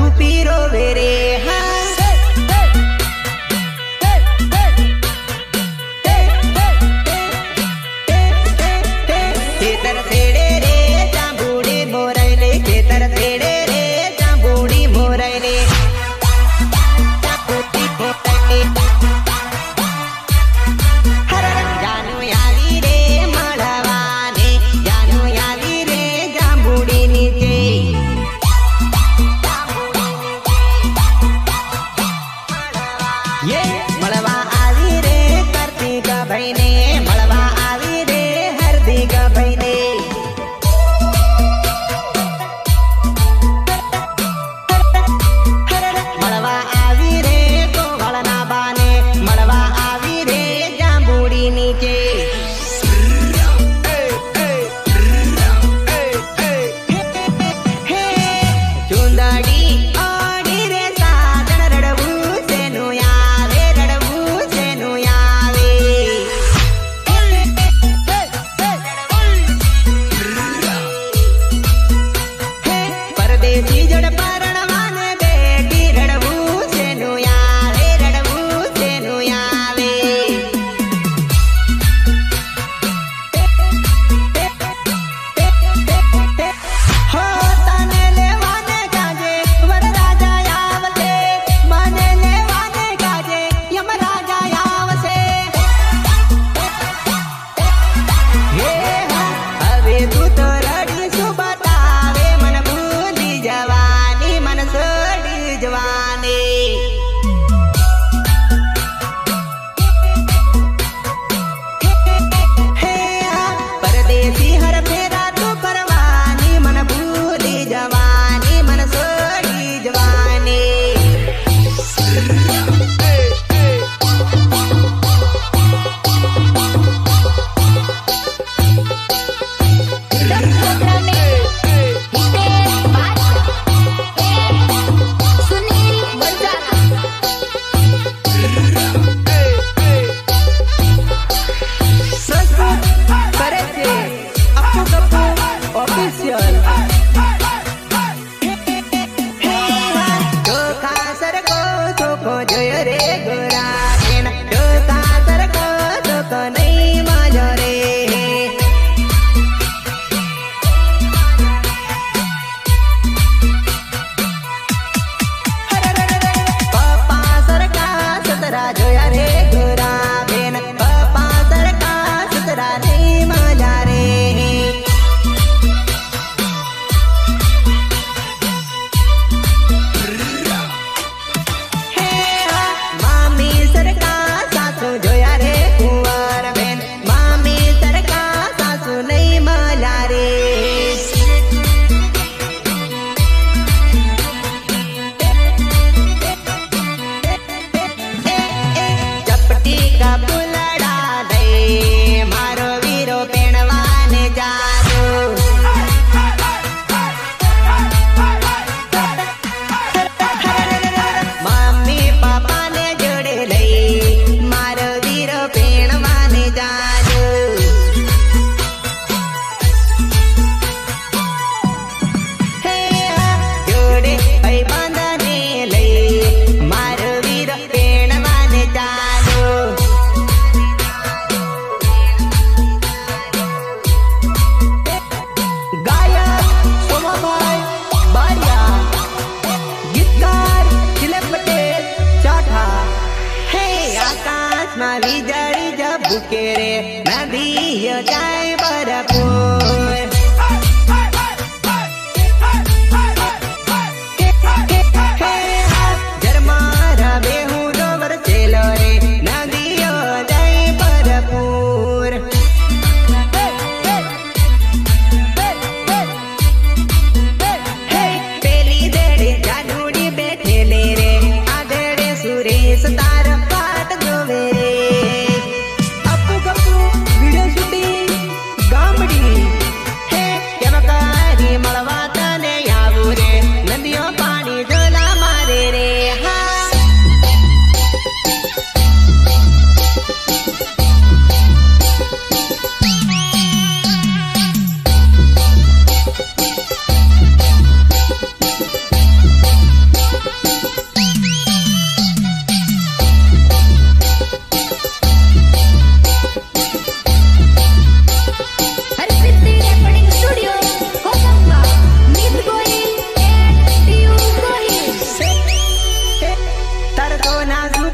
cupido, baby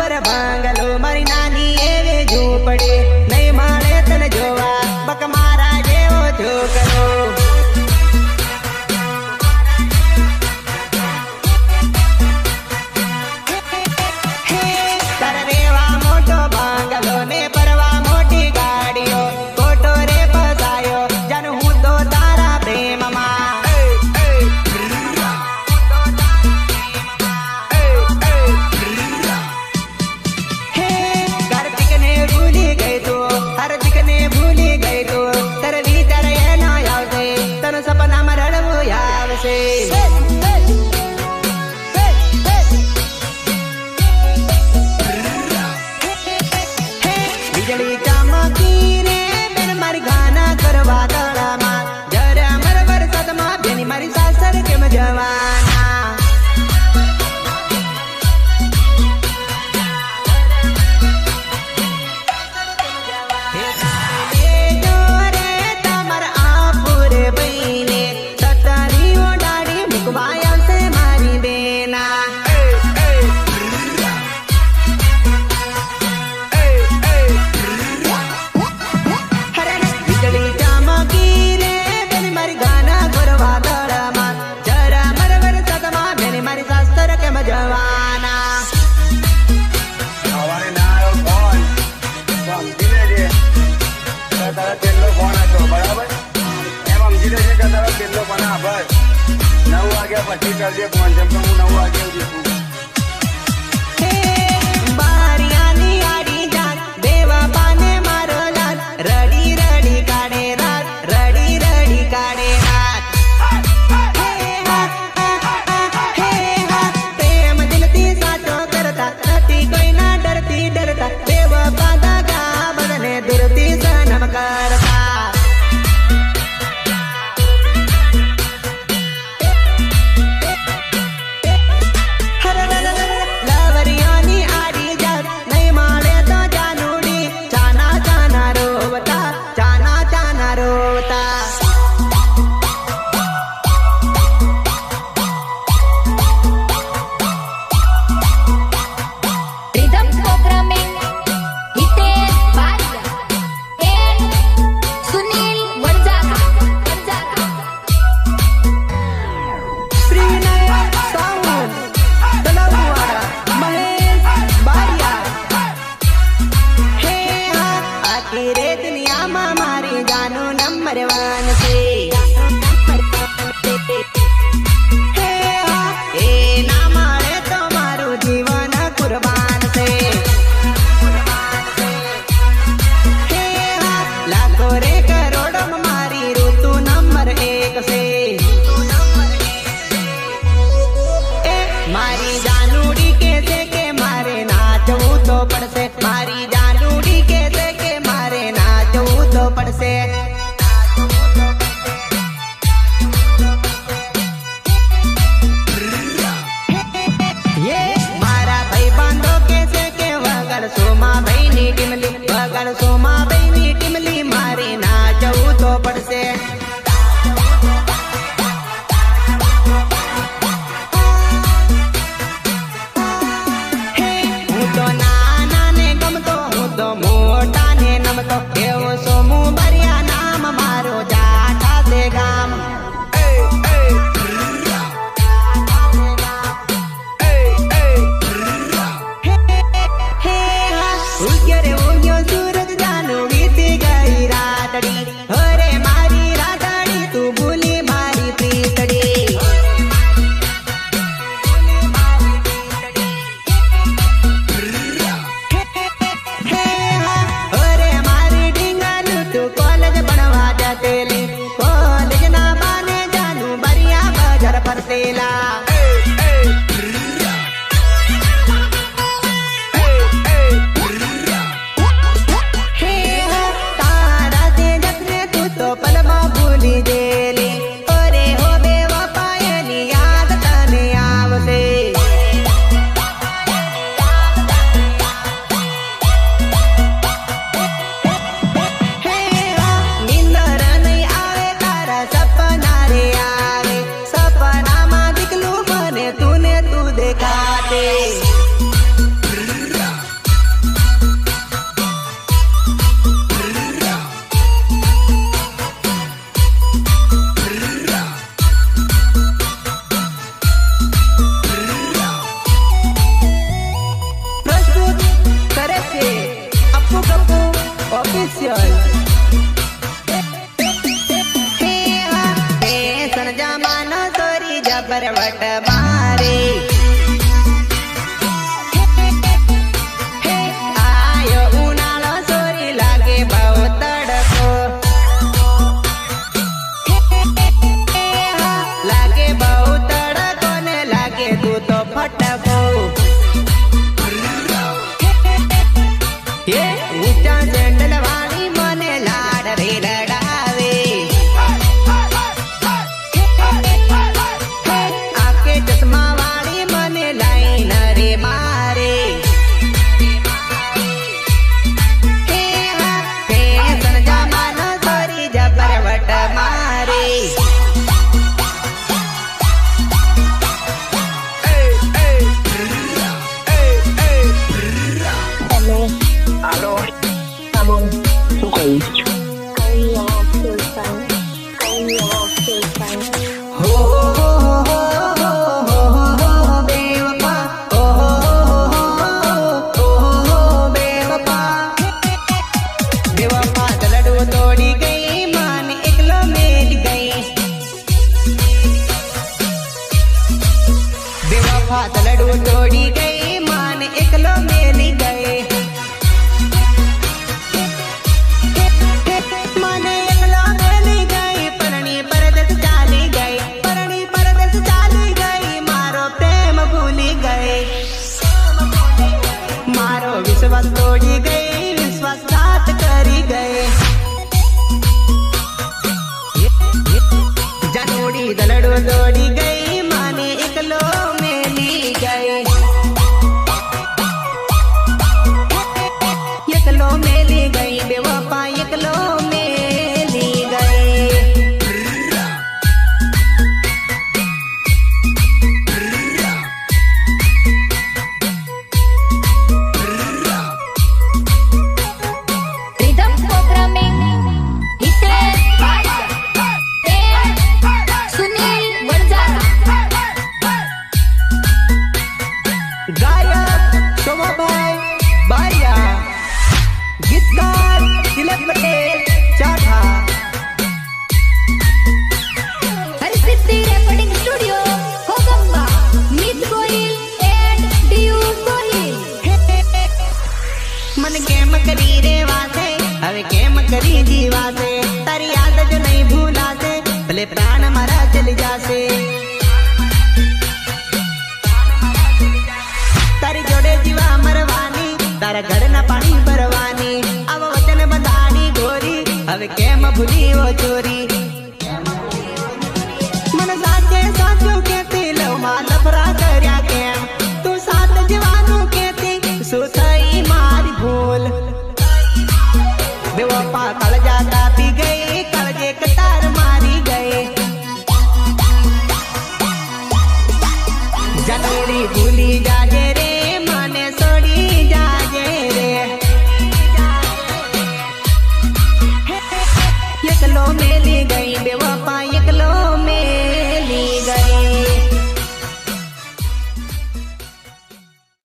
para bangala ના બસ નવ વાગ્યા પછી કરજે ફોન જેમ કે હું નવ વાગ્યા ઉઠી છું. ઓફિશિયલ ફેશન જમાનો સોરી જબર વટ